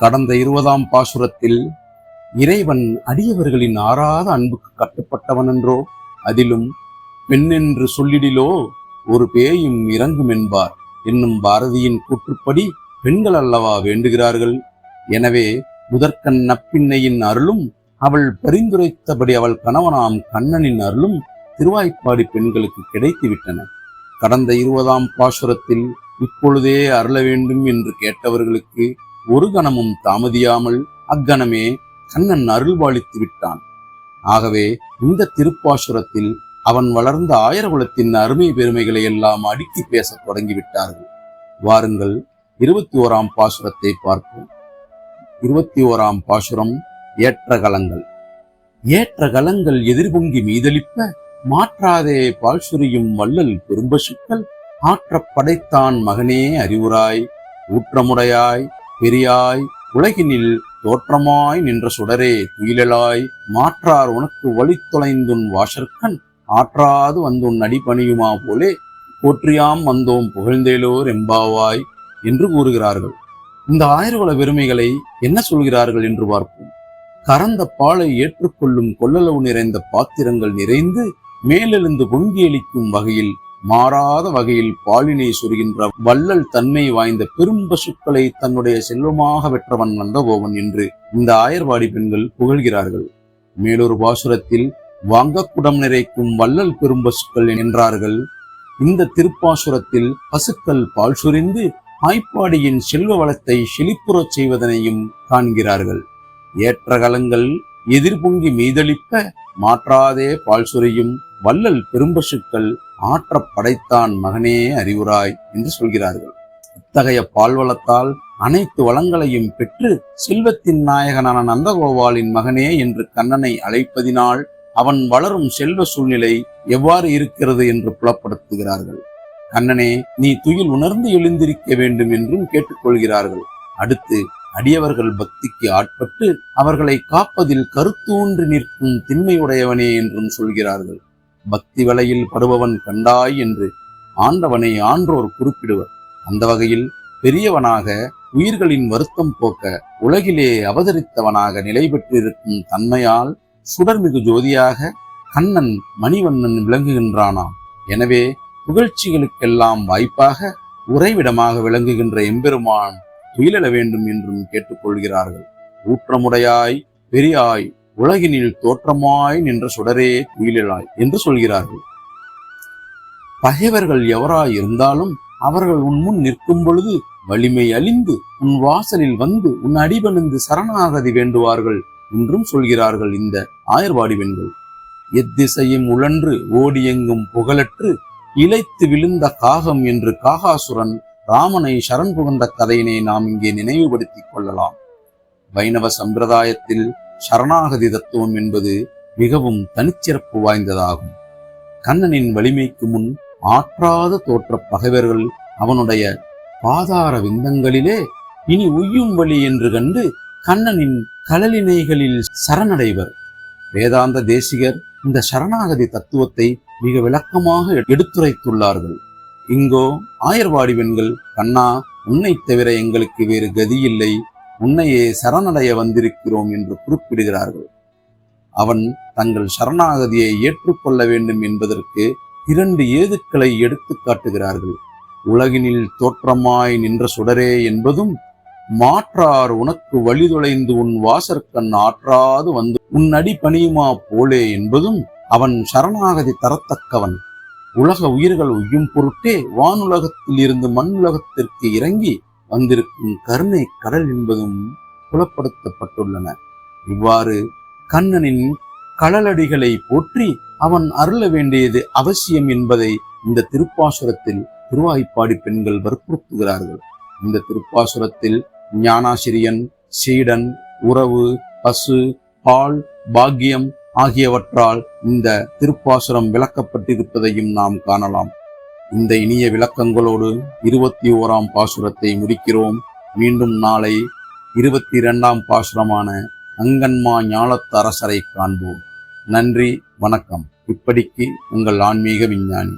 கடந்த இருபதாம் பாசுரத்தில் இறைவன் அடியவர்களின் ஆறாத அன்புக்கு கட்டுப்பட்டவன் என்றோ அதிலும் பெண்ணென்று சொல்லிடிலோ ஒரு பேயும் இறங்கும் என்பார் என்னும் பாரதியின் கூற்றுப்படி பெண்கள் அல்லவா வேண்டுகிறார்கள்? எனவே முதற்கண் நப்பின்னையின் அருளும் அவள் பரிந்துரைத்தபடி அவள் கணவனாம் கண்ணனின் அருளும் திருவாய்ப்பாடி பெண்களுக்கு கிடைத்துவிட்டன. கடந்த இருபதாம் பாசுரத்தில் இப்பொழுதே அருள வேண்டும் என்று கேட்டவர்களுக்கு ஒரு கணமும் தாமதியாமல் அக்கணமே கண்ணன் அருள்வாளித்து விட்டான். ஆகவே இந்த திருப்பாசுரத்தில் அவன் வளர்ந்த ஆயர்குலத்தின் அருமை பெருமைகளை எல்லாம் அடுக்கி பேசத் தொடங்கிவிட்டார்கள். வாருங்கள் இருபத்தி ஓராம் பாசுரத்தை பார்ப்போம். இருபத்தி ஓராம் பாசுரம் ஏற்ற கலங்கள். ஏற்ற கலங்கள் எதிர்பொங்கி மீதளிப்ப மாற்றாதே பால் சுரியும் வள்ளல் பெரும்பசுக்கள் ஆற்றப் படைத்தான் மகனே அறிவுராய் ஊற்றமுடையாய் பெரியாய் உலகினில் தோற்றமாய் நின்ற சுடரே துயிலாய் மாற்றார் உனக்கு வழி தொலைந்துன் வாசற்கண். ஆற்றாது வந்துன் அடிபணியுமா போலே போற்றியாம் வந்தோம் புகழ்ந்தேலோர் எம்பாவாய் என்று கூறுகிறார்கள். இந்த ஆயிரகுல பெருமைகளை என்ன சொல்கிறார்கள் என்று பார்ப்போம். கறந்த பாலை ஏற்றுக்கொள்ளும் கொள்ளளவு நிறைந்த பாத்திரங்கள் நிறைந்து மேலெழுந்து பொங்கியளிக்கும் வகையில் மாறாத வகையில் பாலினை சொருகின்ற வள்ளல் தன்மை வாய்ந்த பெரும் பசுக்களை தன்னுடைய செல்வமாக வெற்றவன் நந்தகோவன் என்று இந்த ஆயர்வாடி பெண்கள் புகழ்கிறார்கள். மேலொரு பாசுரத்தில் வாங்கக்குடம் நிறைக்கும் வள்ளல் பெரும்பசுக்கள் என்றார்கள் இந்த திருப்பாசுரத்தில் பசுக்கள் பால் சுரிந்து ஆய்ப்பாடியின் செல்வ வளத்தை செழிப்புறச் செய்வதனையும் காண்கிறார்கள். ஏற்ற கலங்கள் எதிர்பொங்கி மீதளிப்ப மாற்றாதே பால் சுரியும் வள்ளல் பெரும்பசுக்கள் ஆற்ற படைத்தான் மகனே அறிவுராய் என்று சொல்கிறார்கள். இத்தகைய பால்வளத்தால் அனைத்து வளங்களையும் பெற்று செல்வத்தின் நாயகனான நந்தகோபாலின் மகனே என்று கண்ணனை அழைப்பதினால் அவன் வளரும் செல்வ சூழ்நிலை எவ்வாறு இருக்கிறது என்று புலப்படுத்துகிறார்கள். கண்ணனே நீ துயில் உணர்ந்து எழுந்திருக்க வேண்டும் என்றும் கேட்டுக்கொள்கிறார்கள். அடுத்து அடியவர்கள் பக்திக்கு ஆட்பட்டு அவர்களை காப்பதில் கருத்தூன்றி நிற்கும் திண்மையுடையவனே என்றும் சொல்கிறார்கள். பக்தி வலையில் படுபவன் கண்டாய் என்று ஆண்டவனை ஆன்றோர் குறிப்பிடுவர். அந்த வகையில் பெரியவனாக உயிர்களின் வருத்தம் போக்க உலகிலே அவதரித்தவனாக நிலை பெற்றிருக்கும் தன்மையால் சுடர்மிகு ஜோதியாக கண்ணன் மணிவண்ணன் விளங்குகின்றானாம். எனவே புகழ்ச்சிகளுக்கெல்லாம் வாய்ப்பாக உறைவிடமாக விளங்குகின்ற எம்பெருமான் துயிலெழ வேண்டும் என்றும் கேட்டுக்கொள்கிறார்கள். ஊற்றமுடையாய் பெரியாய் உலகினில் தோற்றமாய் நின்ற சுடரே குயிலாய் என்று சொல்கிறார்கள். பகைவர்கள் எவராய் இருந்தாலும் அவர்கள் உன் முன் நிற்கும் பொழுது வலிமை அழிந்து உன் வாசலில் வந்து உன் அடிபணிந்து சரணாகதி வேண்டுவார்கள் என்றும் சொல்கிறார்கள் இந்த ஆயர்வாடி பெண்கள். எத்திசையும் உழன்று ஓடியெங்கும் புகழற்று இழைத்து விழுந்த காகம் என்று காகாசுரன் ராமனை சரண் புகுந்த கதையினை நாம் இங்கே நினைவுபடுத்திக் கொள்ளலாம். வைணவ சம்பிரதாயத்தில் சரணாகதி தத்துவம் என்பது மிகவும் தனிச்சிறப்பு வாய்ந்ததாகும். கண்ணனின் வலிமைக்கு முன் ஆற்றாத தோற்ற பகைவர்கள் அவனுடைய பாதார விந்தங்களிலே இனி உய்யும் வழி என்று கண்டு கண்ணனின் கலலினைகளில் சரணடைவர். வேதாந்த தேசிகர் இந்த சரணாகதி தத்துவத்தை மிக விளக்கமாக எடுத்துரைத்துள்ளார்கள். இங்கோ ஆயர்வாடி பெண்கள் கண்ணா உன்னை தவிர எங்களுக்கு வேறு கதி இல்லை உன்னையே சரணடைய வந்திருக்கிறோம் என்று குறிப்பிடுகிறார்கள். அவன் தங்கள் சரணாகதியை ஏற்றுக்கொள்ள வேண்டும் என்பதற்கு இரண்டு ஏதுக்களை எடுத்து காட்டுகிறார்கள். உலகினில் தோற்றமாய் நின்ற சுடரே என்பதும் மாற்றார் உனக்கு வழிதொலைந்து உன் வாசற்கண் ஆற்றாது வந்து உன் அடி பணியுமா போலே என்பதும் அவன் சரணாகதி தரத்தக்கவன். உலக உயிர்கள் உய்யும் பொருட்டே வானுலகத்தில் இருந்து மண்ணுலகத்திற்கு இறங்கி வந்திருக்கும் கருணை கடல் என்பதும் புலப்படுத்தப்பட்டுள்ளன. இவ்வாறு கண்ணனின் கடலடிகளை போற்றி அவன் அருள வேண்டியது அவசியம் என்பதை இந்த திருப்பாசுரத்தில் திருவாய்ப்பாடி பெண்கள் வற்புறுத்துகிறார்கள். இந்த திருப்பாசுரத்தில் ஞானாசிரியன் சீடன் உறவு பசு பால் பாக்கியம் ஆகியவற்றால் இந்த திருப்பாசுரம் விளக்கப்பட்டிருப்பதையும் நாம் காணலாம். இந்த இனிய விளக்கங்களோடு இருபத்தி ஓராம் பாசுரத்தை முடிக்கிறோம். மீண்டும் நாளை இருபத்தி இரண்டாம் பாசுரமான அங்கன்மா ஞாலத்து காண்போம். நன்றி வணக்கம். இப்படிக்கு உங்கள் ஆன்மீக விஞ்ஞானி.